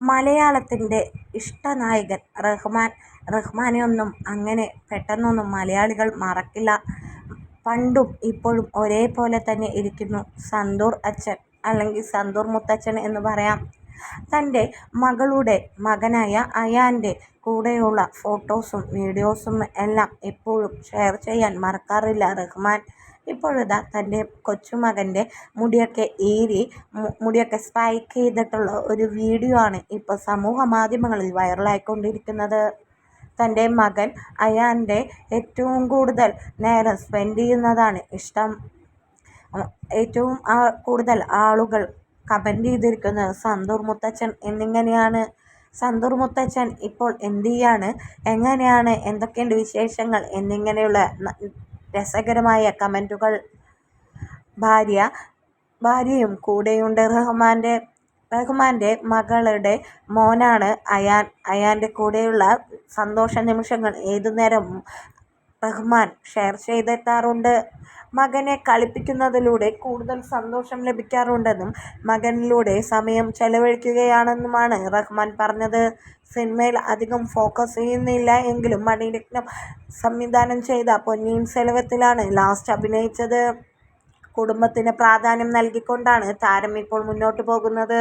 മലയാളത്തിന്റെ ഇഷ്ടനായകൻ റഹ്മാൻ. റഹ്മാനെയൊന്നും അങ്ങനെ പെട്ടെന്നൊന്നും മലയാളികൾ മറക്കില്ല. പണ്ടും ഇപ്പോഴും ഒരേപോലെ തന്നെ ഇരിക്കുന്നു സന്തൂർ അച്ഛൻ. അല്ലെങ്കിൽ സന്തൂർ മുത്തച്ഛൻ എന്ന് പറയാം. തന്റെ മകളുടെ മകനായ അയാന്റെ കൂടെയുള്ള ഫോട്ടോസും വീഡിയോസും എല്ലാം എപ്പോഴും ഷെയർ ചെയ്യാൻ മറക്കാറില്ല റഹ്മാൻ. ഇപ്പോഴിതാ തന്റെ കൊച്ചുമകന്റെ മുടിയൊക്കെ ഏരി മുടിയൊക്കെ സ്പൈക്ക് ചെയ്തിട്ടുള്ള ഒരു വീഡിയോ ആണ് ഇപ്പോൾ സമൂഹ മാധ്യമങ്ങളിൽ വൈറലായിക്കൊണ്ടിരിക്കുന്നത്. തന്റെ മകൻ അയാന്റെ ഏറ്റവും കൂടുതൽ നേരം സ്പെൻഡ് ചെയ്യുന്നതാണ് ഇഷ്ടം. ഏറ്റവും കൂടുതൽ ആളുകൾ കമന്റ് ചെയ്തിരിക്കുന്നത് സന്തൂർ മുത്തച്ഛൻ എന്നിങ്ങനെയാണ്. സന്തൂർ മുത്തച്ഛൻ ഇപ്പോൾ എന്തെയ്യാണ്, എങ്ങനെയാണ്, എന്തൊക്കെയുണ്ട് വിശേഷങ്ങൾ എന്നിങ്ങനെയുള്ള രസകരമായ കമന്റുകൾ ഭാര്യ ഭാര്യയും കൂടെയുണ്ട് റഹ്മാന്റെ. റഹ്മാന്റെ മകളുടെ മോനാണ് അയാൻ. അയാന്റെ കൂടെയുള്ള സന്തോഷ നിമിഷങ്ങൾ ഏതുനേരവും റഹ്മാൻ ഷെയർ ചെയ്തെത്താറുണ്ട്. മകനെ കളിപ്പിക്കുന്നതിലൂടെ കൂടുതൽ സന്തോഷം ലഭിക്കാറുണ്ടെന്നും മകനിലൂടെ സമയം ചെലവഴിക്കുകയാണെന്നുമാണ് റഹ്മാൻ പറഞ്ഞത്. സിനിമയിൽ അധികം ഫോക്കസ് ചെയ്യുന്നില്ല എങ്കിലും മണിരത്നം സംവിധാനം ചെയ്ത പൊന്നിയിൻ സെലവത്തിലാണ് ലാസ്റ്റ് അഭിനയിച്ചത്. കുടുംബത്തിന് പ്രാധാന്യം നൽകിക്കൊണ്ടാണ് താരം ഇപ്പോൾ മുന്നോട്ട് പോകുന്നത്.